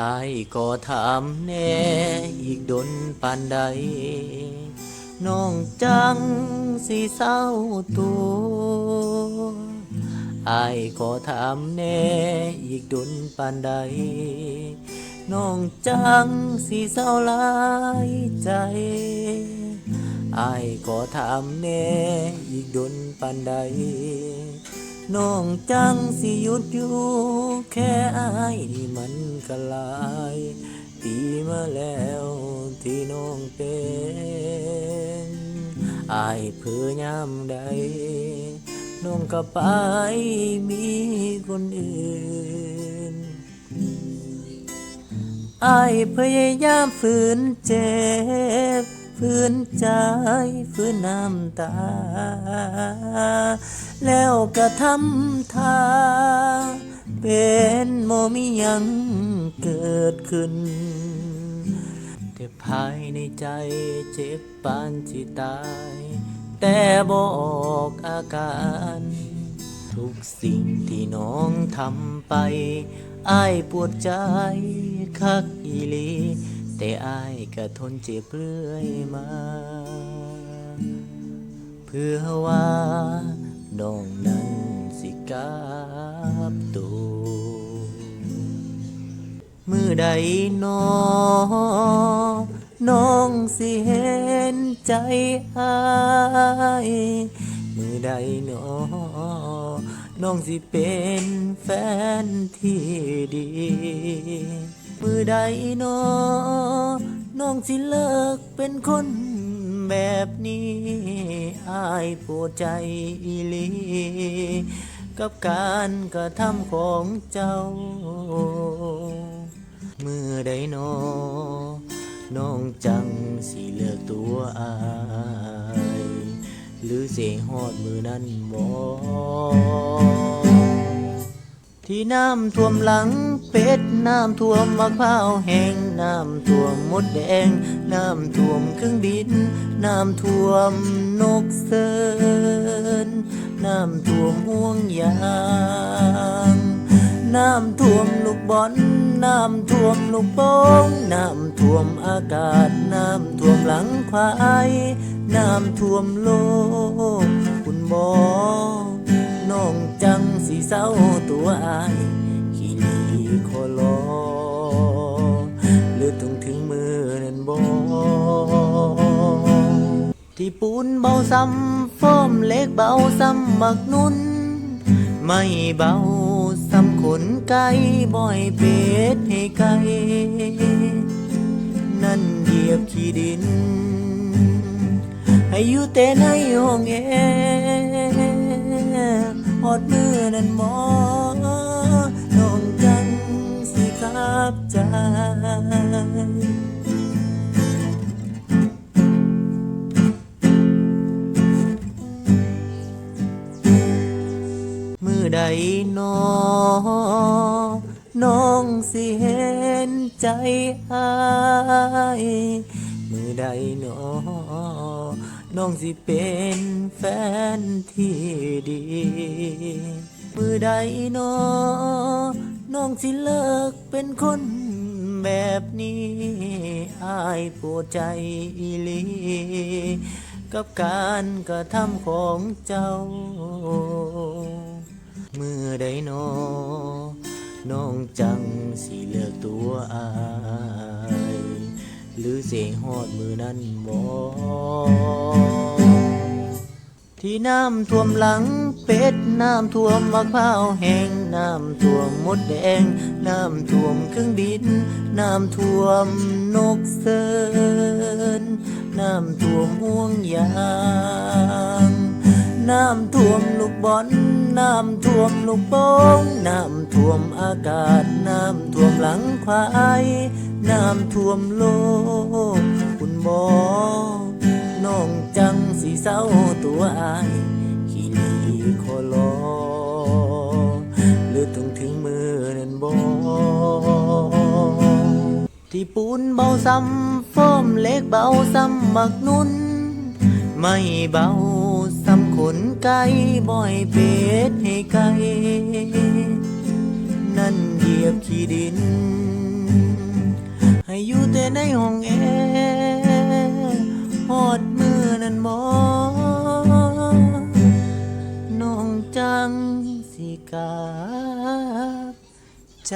อายก็ถามแน่อีกดนปานใด น้องจังสิเศร้าตัวอายก็ถามแน่อีกดนปานใด น้องจังสิเศร้าลายใจอายก็ถามแน่อีกดนปานใด น้องจังสิหยุดอยู่แค่อายนี่มันก็ลาย ปีมาแล้วที่น้องเป็นอายเพื่อยามใด น้องก็ไปมีคนอื่นอายพยายามฝืนเจ็บ ฝืนใจฝืนน้ำตา แล้วก็ทำท่าเป็นโมมียังเกิดขึ้น แต่ภายในใจเจ็บปานสิตาย แต่บอกอาการ ทุกสิ่งที่น้องทำไปอายปวดใจคักอีลี แต่อายก็ทนเจ็บเรื่อยมา เพื่อว่าน้องนั้นสิกลับตัวมือใดนอน้องสิเห็นใจอายมือใดนอน้องสิเป็นแฟนที่ดี มือใดนอน้องสิเลิกเป็นคนแบบนี้อายปวดใจอีลี กับการกระทำของเจ้าเมื่อใดนอน้องจังสิเลือกตัวอาย หรือเสียฮอดมือนั้นบ่ที่น้ำท่วมหลัง เป็ดน้ำท่วมมะพร้าวแห้งน้ำท่วมมดแดง น้ำท่วมเครื่องบิน น้ำท่วมนกเสินน้ำท่วมห่วงยางน้ำท่วมลูกบอลน้ำท่วมลูกโป่งน้ำท่วมอากาศ น้ำท่วมหลังควายน้ำท่วมโลก คุณบอน้องจังสีเศร้าตัวอาย ขี้หลีคอลอหรือต้องถึงมือนั้นบอที่ปูนเบาซ้ำฟ้อมเล็กเบาซ้ำมักนุ่น ไม่เบาซ้ำขนไก่บ่อยเป็ดให้ไก่นั่นเหยียบขี้ดิน ให้อยู่แต่ในห้องแอร์อดมือนั้นมอน้ ใดนอน้องสิเห็นใจอายมือใดนอน้องสิเป็นแฟนที่ดี มือใดนอน้องสิเลิกเป็นคนแบบนี้อายปวดใจอีลีกับการกระทำของเจ้า มื่อใดนอน้องจังสิเลือกตัวอาย หรือเสียฮอดมือนั้นบอที่น้ำท่วมหลังเป็ด น้ำท่วมมะพร้าวแห้ง น้ำท่วมมดแดง น้ำท่วมเครื่องบิน น้ำท่วมนกเสินน้ำท่วมห่วงยาง น้ำท่วมลูกบอล น้ำท่วมลูกโป่งน้ำท่วมอากาศ น้ำท่วมหลังควายน้ำท่วมโลก คุณบอน้องจังสีเศร้าตัวอายขี้หลีคอลอหรือต้องถึงมือนั้นบอที่ปูนเบาซ้ำฟ้อมเล็กเบาซ้ำหมักนุ่น ไม่เบา นไก่บ่อยเป็ดให้ไก่นั่นเหยียบขี้ดิน ให้อยู่แต่ในห้องแอร์หอดมือนั้นหมอน้องจังสิกลับใจ